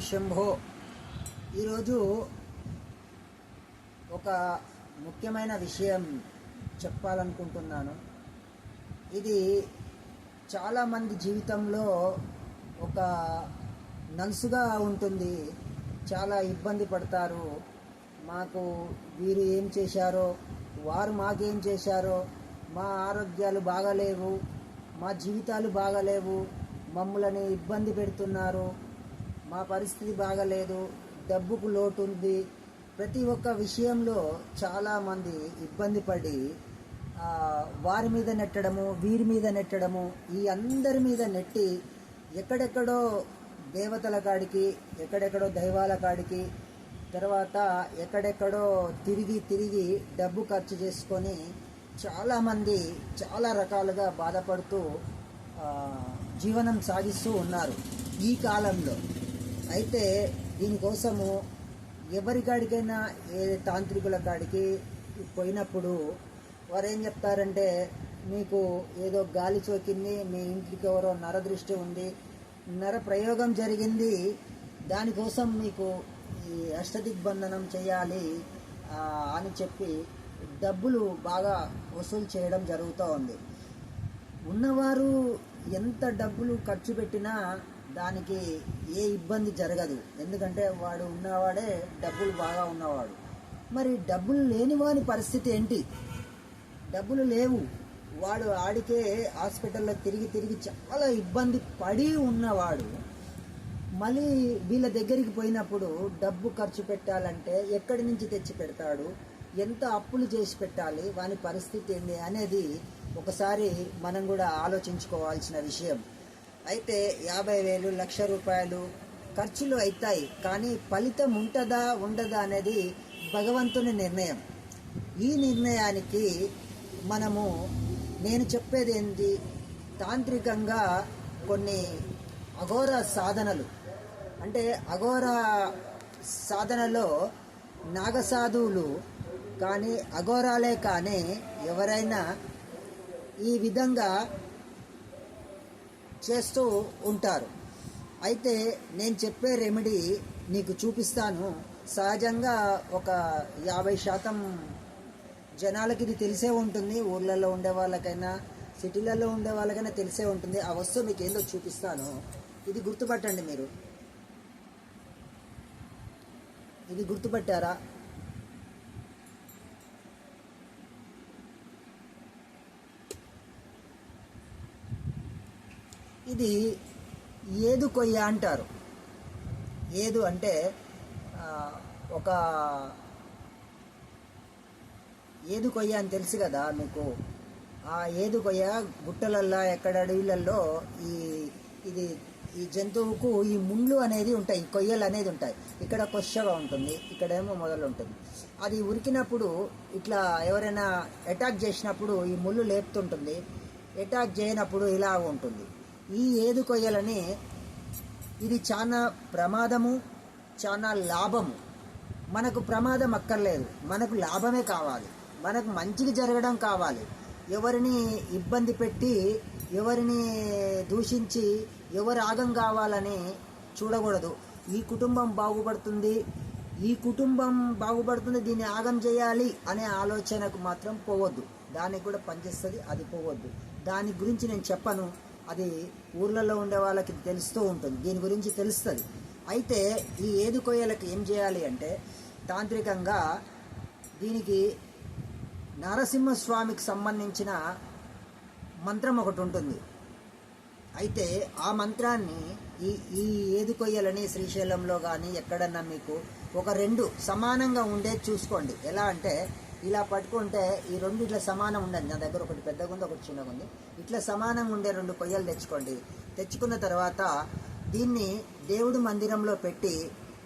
శంభో. ఈరోజు ఒక ముఖ్యమైన విషయం చెప్పాలనుకుంటున్నాను. ఇది చాలామంది జీవితంలో ఒక నలుసుగా ఉంటుంది. చాలా ఇబ్బంది పడతారు. మాకు వీరు ఏం చేశారో వారు మాకేం చేశారో మా ఆరోగ్యాలు బాగాలేవు మా జీవితాలు బాగాలేవు మమ్మల్ని ఇబ్బంది పెడుతున్నారు. మా పరిస్థితి బాగలేదు డబ్బుకు లోటు ఉంది ప్రతి ఒక్క విషయంలో చాలామంది ఇబ్బంది పడి వారి మీద నెట్టడము వీరి మీద నెట్టడము ఈ అందరి మీద నెట్టి ఎక్కడెక్కడో దేవతల కాడికి ఎక్కడెక్కడో దైవాల కాడికి తర్వాత ఎక్కడెక్కడో తిరిగి తిరిగి డబ్బు ఖర్చు చేసుకొని చాలామంది చాలా రకాలుగా బాధపడుతూ జీవనం సాగిస్తూ ఉన్నారు ఈ కాలంలో. అయితే దీనికోసము ఎవరి కాడికైనా ఏ తాంత్రికుల కాడికి పోయినప్పుడు వారు ఏం చెప్తారంటే మీకు ఏదో గాలి సోకింది మీ ఇంటికి ఎవరో నరదృష్టి ఉంది నర ప్రయోగం జరిగింది దానికోసం మీకు ఈ అష్టదిగ్బంధనం చేయాలి అని చెప్పి డబ్బులు బాగా వసూలు చేయడం జరుగుతూ ఉంది ఉన్నవారు ఎంత డబ్బులు ఖర్చు పెట్టినా దానికి ఏ ఇబ్బంది జరగదు. ఎందుకంటే వాడు ఉన్నవాడే డబ్బులు బాగా ఉన్నవాడు. మరి డబ్బులు లేని వాని పరిస్థితి ఏంటి? డబ్బులు లేవు. వాడు ఆడికే హాస్పిటల్లో తిరిగి తిరిగి చాలా ఇబ్బంది పడి ఉన్నవాడు. మళ్ళీ వీళ్ళ దగ్గరికి పోయినప్పుడు డబ్బు ఖర్చు పెట్టాలంటే ఎక్కడి నుంచి తెచ్చి పెడతాడు? ఎంత అప్పులు చేసి పెట్టాలి? వాని పరిస్థితి ఏంటి అనేది ఒకసారి మనం కూడా ఆలోచించుకోవాల్సిన విషయం. అయితే యాభై వేలు లక్ష రూపాయలు ఖర్చులు అవుతాయి. కానీ ఫలితం ఉంటుందా ఉండదా అనేది భగవంతుని నిర్ణయం. ఈ నిర్ణయానికి మనము నేను చెప్పేది ఏంటి? తాంత్రికంగా కొన్ని అఘోర సాధనలు. అంటే అఘోర సాధనలో నాగసాధువులు కానీ అఘోరాలే కానీ ఎవరైనా ఈ విధంగా చేస్తూ ఉంటారు. అయితే నేను చెప్పే రెమెడీ నీకు చూపిస్తాను. సహజంగా ఒక యాభై శాతం జనాలకి ఇది తెలిసే ఉంటుంది. ఊర్లలో ఉండే వాళ్ళకైనా సిటీలలో ఉండే వాళ్ళకైనా తెలిసే ఉంటుంది. ఆ వస్తువు మీకు ఏందో చూపిస్తాను. ఇది గుర్తుపట్టండి మీరు. ఇది గుర్తుపట్టారా? ఇది ఏదు కొయ్య అంటారు. ఏదు అంటే ఒక ఏదు కొయ్య అని తెలుసు కదా మీకు. ఆ ఏదు కొయ్య గుట్టలల్లో ఎక్కడ అడవిలలో ఈ ఇది ఈ జంతువుకు ఈ ముళ్ళు అనేది ఉంటాయి కొయ్యలు అనేది ఉంటాయి. ఇక్కడ కొచ్చగా ఉంటుంది ఇక్కడేమో మొదలు ఉంటుంది. అది ఉరికినప్పుడు ఇట్లా ఎవరైనా అటాక్ చేసినప్పుడు ఈ ముళ్ళు లేపుతుంటుంది. అటాక్ చేయనప్పుడు ఇలా ఉంటుంది. ఈ ఏదు కొయ్యలని ఇది చాలా ప్రమాదము చాలా లాభము. మనకు ప్రమాదం అక్కర్లేదు. మనకు లాభమే కావాలి. మనకు మంచిగా జరగడం కావాలి. ఎవరిని ఇబ్బంది పెట్టి ఎవరిని దూషించి ఎవరు ఆగం కావాలని చూడకూడదు. ఈ కుటుంబం బాగుపడుతుంది. ఈ కుటుంబం బాగుపడుతుంది. దీన్ని ఆగం చేయాలి అనే ఆలోచనకు మాత్రం పోవద్దు. దానికి కూడా పనిచేస్తుంది అది పోవద్దు. దాని గురించి నేను చెప్పను. అది ఊర్లలో ఉండే వాళ్ళకి తెలుస్తూ ఉంటుంది. దీని గురించి తెలుస్తుంది. అయితే ఈ ఏదుకొయ్యలకు ఏం చేయాలి అంటే తాంత్రికంగా దీనికి నరసింహస్వామికి సంబంధించిన మంత్రం ఒకటి ఉంటుంది. అయితే ఆ మంత్రాన్ని ఈ ఈ ఏది కొయ్యలని శ్రీశైలంలో కానీ ఎక్కడన్నా మీకు ఒక రెండు సమానంగా ఉండేది చూసుకోండి. ఎలా అంటే ఇలా పట్టుకుంటే ఈ రెండు ఇట్లా సమానం ఉండండి. నా దగ్గర ఒకటి పెద్దగా ఉంది ఒకటి చిన్నగా ఉంది. ఇట్లా సమానంగా ఉండే రెండు కొయ్యలు తెచ్చుకోండి. తెచ్చుకున్న తర్వాత దీన్ని దేవుడి మందిరంలో పెట్టి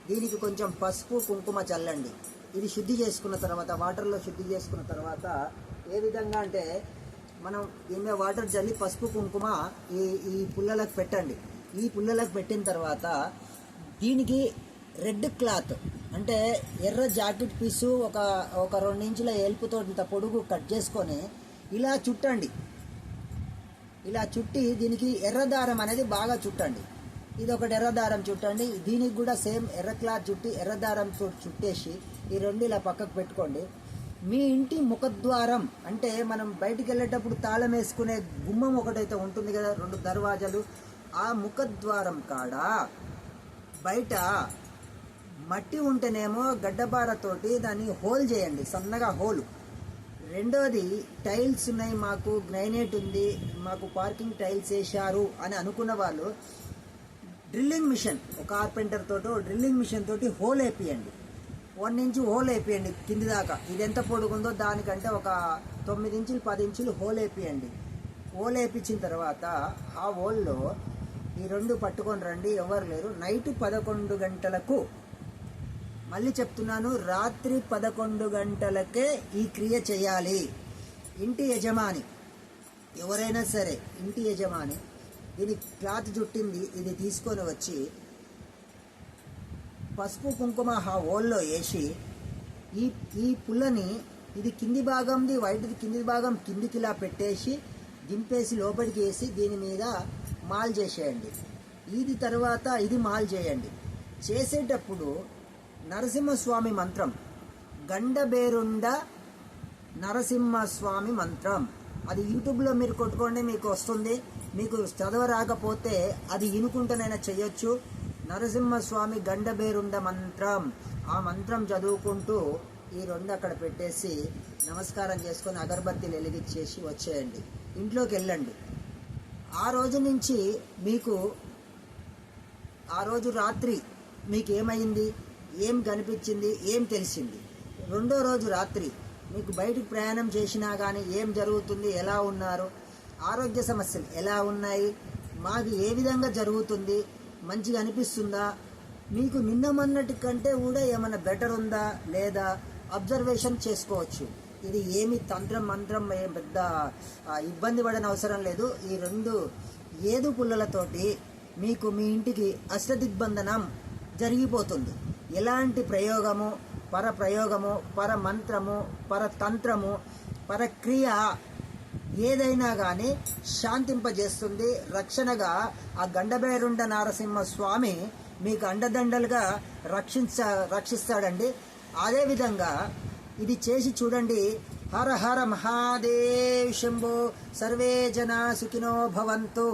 దీనికి కొంచెం పసుపు కుంకుమ చల్లండి. ఇది శుద్ధి చేసుకున్న తర్వాత వాటర్లో శుద్ధి చేసుకున్న తర్వాత ఏ విధంగా అంటే మనం దీని వాటర్ చల్లి పసుపు కుంకుమ ఈ ఈ పుల్లలకు పెట్టండి. ఈ పుల్లలకు పెట్టిన తర్వాత దీనికి రెడ్ క్లాత్ అంటే ఎర్ర జాకెట్ పీసు ఒక ఒక రెండు ఇంచుల ఎలుపుతో ఇంత పొడుగు కట్ చేసుకొని ఇలా చుట్టండి. ఇలా చుట్టి దీనికి ఎర్ర దారం అనేది బాగా చుట్టండి. ఇది ఒకటి ఎర్రదారం చుట్టండి. దీనికి కూడా సేమ్ ఎర్ర క్లాత్ చుట్టి ఎర్రదారంతో చుట్టేసి ఈ రెండు ఇలా పక్కకు పెట్టుకోండి. మీ ఇంటి ముఖద్వారం అంటే మనం బయటికి వెళ్ళేటప్పుడు తాళం వేసుకునే గుమ్మం ఒకటైతే ఉంటుంది కదా రెండు దర్వాజాలు. ఆ ముఖద్వారం కాడ? బయట మట్టి ఉంటేనేమో గడ్డబారతోటి దాన్ని హోల్ చేయండి సన్నగా హోల్. రెండోది టైల్స్ ఉన్నాయి మాకు గ్రైనేట్ ఉంది మాకు పార్కింగ్ టైల్స్ వేశారు అని అనుకున్న వాళ్ళు డ్రిల్లింగ్ మిషన్ ఒక కార్పెంటర్ తోటో డ్రిల్లింగ్ మిషన్ తోటి హోల్ వేపియండి. వన్ ఇంచు హోల్ వేపియండి కింది దాకా. ఇది ఎంత పొడుగుందో దానికంటే ఒక తొమ్మిది ఇంచులు పది ఇంచులు హోల్ వేపియండి. హోల్ వేపించిన తర్వాత ఆ హోల్లో ఈ రెండు పట్టుకొని రండి ఎవరు లేరు. నైట్ పదకొండు గంటలకు మళ్ళీ చెప్తున్నాను రాత్రి పదకొండు గంటలకే ఈ క్రియ చేయాలి. ఇంటి యజమాని ఎవరైనా సరే ఇంటి యజమాని దీని క్లాత్ చుట్టింది ఇది తీసుకొని వచ్చి పసుపు కుంకుమ ఆ హోల్లో వేసి ఈ ఈ పుల్లని ఇది కింది భాగంది వైట్ది కింది భాగం కిందికి ఇలా పెట్టేసి దింపేసి లోపలికి వేసి దీని మీద మాల్ చేసేయండి. ఇది తర్వాత ఇది మాల్ చేయండి. చేసేటప్పుడు నరసింహస్వామి మంత్రం. గండబేరుండ నరసింహస్వామి మంత్రం. అది యూట్యూబ్లో మీరు కొట్టుకోండి మీకు వస్తుంది. మీకు చదవ రాకపోతే అది ఇనుకుంటనైనా చేయొచ్చు నరసింహస్వామి గండబేరుండ మంత్రం. ఆ మంత్రం చదువుకుంటూ ఈ రెండు అక్కడ పెట్టేసి నమస్కారం చేసుకొని అగరబత్తీలు వెలిగించేసి వచ్చేయండి. ఇంట్లోకి వెళ్ళండి. ఆ రోజు నుంచి మీకు ఆ రోజు రాత్రి మీకు ఏమైంది ఏం కనిపించింది ఏం తెలిసింది? రెండో రోజు రాత్రి మీకు బయటికి ప్రయాణం చేసినా కానీ ఏం జరుగుతుంది ఎలా ఉన్నారు? ఆరోగ్య సమస్యలు ఎలా ఉన్నాయి? మాకు ఏ విధంగా జరుగుతుంది? మంచిగా అనిపిస్తుందా? మీకు నిన్న మొన్నటి కంటే కూడా ఏమైనా బెటర్ ఉందా లేదా? అబ్జర్వేషన్ చేసుకోవచ్చు. ఇది ఏమి తంత్రం మంత్రం ఏం పెద్ద ఇబ్బంది పడని అవసరం లేదు. ఈ రెండు ఏదు పుల్లలతోటి మీకు మీ ఇంటికి అష్టదిగ్బంధనం జరిగిపోతుంది. ఎలాంటి ప్రయోగము? పర ప్రయోగము పర మంత్రము పర తంత్రము పరక్రియ ఏదైనా కానీ శాంతింపజేస్తుంది. రక్షణగా ఆ గండబేరుండ నారసింహ స్వామి మీకు అండదండలుగా రక్షించ రక్షిస్తాడండి. అదేవిధంగా ఇది చేసి చూడండి. హర హర మహాదేవ్ శంభో. సర్వే జనా సుఖినో భవంతు.